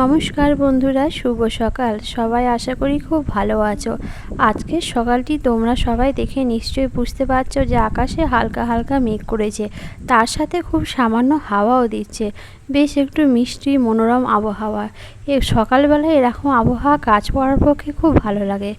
নমস্কার বন্ধুরা, শুভ সকাল। সবাই আশা করি খুব ভালো আছো। আজকে সকালটি তোমরা সবাই দেখে নিশ্চয়ই বুঝতে পারছ যে আকাশে হালকা হালকা মেঘ করেছে। তার সাথে খুব সামান্য হাওয়াও দিচ্ছে। বেশ একটু মিষ্টি, মনোরম আবহাওয়া। এ সকালবেলায় এরকম আবহাওয়া কাজ করার পক্ষে খুব ভালো লাগে।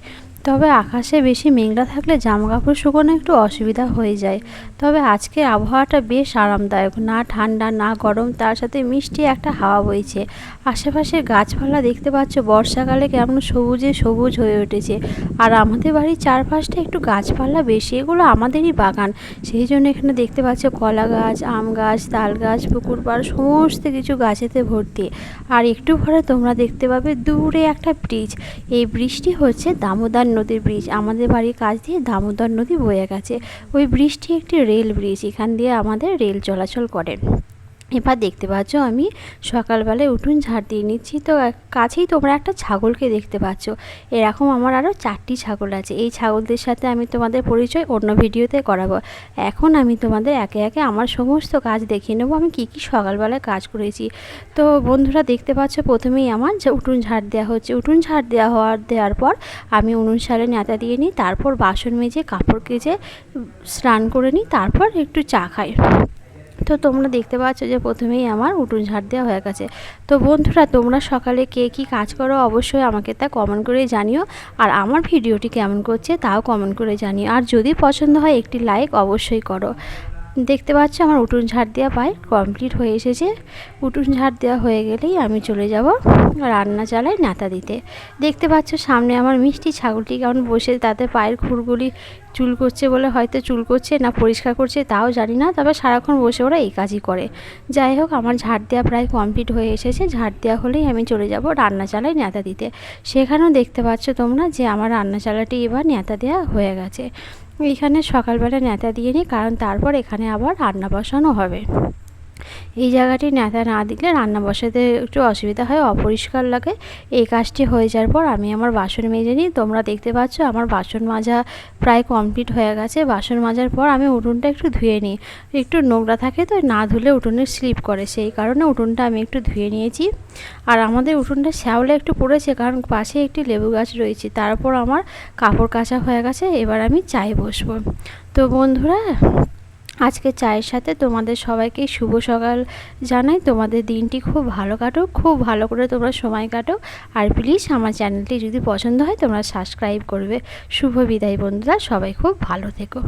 তবে আকাশে বেশি মেঘলা থাকলে জামা কাপড় শুকোনো একটু অসুবিধা হয়ে যায়। তবে আজকে আবহাওয়াটা বেশ আরামদায়ক, না ঠান্ডা, না গরম, তার সাথে মিষ্টি একটা হাওয়া বইছে। আশেপাশের গাছপালা দেখতে পাচ্ছ, বর্ষাকালে কেমন সবুজে সবুজ হয়ে উঠেছে। আর আমাদের বাড়ির চারপাশটা একটু গাছপালা বেশি, এগুলো আমাদেরই বাগান। সেই জন্য এখানে দেখতে পাচ্ছ কলা গাছ আম গাছ, তাল গাছ, পুকুর পাড়, সমস্ত কিছু গাছেতে ভর্তি। আর একটু পরে তোমরা দেখতে পাবে দূরে একটা ব্রিজ। এই ব্রিজটি হচ্ছে দামোদর নদীর ব্রিজ আমাদের বাড়ির কাছ দিয়ে দামোদর নদী বয়ে গেছে। ওই ব্রিজটি একটি রেল ব্রিজ এখান দিয়ে আমাদের রেল চলাচল করে। এবার দেখতে পাচ্ছ আমি সকালবেলায় উঠুন ঝাড় দিয়ে নিচ্ছি। তো কাছেই তোমরা একটা ছাগলকে দেখতে পাচ্ছ। এরকম আমার আরও চারটি ছাগল আছে। এই ছাগলদের সাথে আমি তোমাদের পরিচয় অন্য ভিডিওতে করাবো। এখন আমি তোমাদের একে একে আমার সমস্ত কাজ দেখিয়ে নেব। আমি কী কী সকালবেলায় কাজ করেছি। তো বন্ধুরা দেখতে পাচ্ছ প্রথমেই আমার যে উঠুন ঝাড় দেওয়া হচ্ছে। উঠুন ঝাড় দেওয়া হওয়ার দেওয়ার পর আমি উনুন সালে নেতা দিয়ে নিই। তারপর বাসন মেজে কাপড় কেজে স্নান করে নিই। তারপর একটু চা খাই। তো তোমরা দেখতে পাচ্ছ যে প্রথমেই আমার উঠুন ঝাড় দেওয়া হয়ে গেছে। তো বন্ধুরা, তোমরা সকালে কে কি কাজ করো অবশ্যই আমাকে তা কমেন্ট করে জানিও। আর আমার ভিডিওটি কেমন করছে তাও কমেন্ট করে জানিও। আর যদি পছন্দ হয় একটি লাইক অবশ্যই করো। দেখতে পাচ্ছ আমার উঠুন ঝাড় দেওয়া পায় কমপ্লিট হয়ে এসেছে। উঠুন ঝাড় দেওয়া হয়ে গেলেই আমি চলে যাব রান্না চালাই নাতা দিতে। দেখতে পাচ্ছ সামনে আমার মিষ্টি ছাগলটি কেমন বসে, তাতে পায়ের খুরগুলি চুল করছে বলে হয়তো চুল করছে না পরিষ্কার করছে তাও জানি না, তবে সারাক্ষণ বসে ওরা এই কাজই করে। যাই হোক, আমার ঝাড় দেওয়া প্রায় কমপ্লিট হয়ে এসেছে। ঝাড় দেওয়া হলেই আমি চলে যাব রান্না চালাই নেতা দিতে। সেখানেও দেখতে পাচ্ছ তোমরা যে আমার রান্না চালাটি এবার নেতা দেওয়া হয়ে গেছে। এইখানে সকালবেলা নেতা দিয়ে নিই কারণ তারপর এখানে আবার রান্না বসানো হবে। এই জায়গাটি নেতা না দিলে রান্না বসাতে একটু অসুবিধা হয়, অপরিষ্কার লাগে। এই কাজটি হয়ে যাওয়ার পর আমি আমার বাসন মেজে নিই। তোমরা দেখতে পাচ্ছ আমার বাসন মাজা প্রায় কমপ্লিট হয়ে গেছে। বাসন মাজার পর আমি উঠোনটা একটু ধুয়ে নিই। একটু নোংরা থাকে তো, না ধুলে উঠোনে স্লিপ করে। সেই কারণে উঠোনটা আমি একটু ধুয়ে নিয়েছি। আর আমাদের উঠোনটা শ্যাওলা একটু পড়েছে, কারণ পাশে একটি লেবু গাছ রয়েছে। তারপর আমার কাপড় কাচা হয়ে গেছে। এবার আমি চায়ে বসবো। তো বন্ধুরা আজকে চায়ের সাথে তোমাদের সবাইকে শুভ সকাল জানাই। তোমাদের দিনটি খুব ভালো কাটো খুব ভালো করে তোমরা সময় কাটো। আর প্লিজ আমার চ্যানেলটি যদি পছন্দ হয় তোমরা সাবস্ক্রাইব করবে। শুভ বিদায় বন্ধুরা, সবাই খুব ভালো থেকো।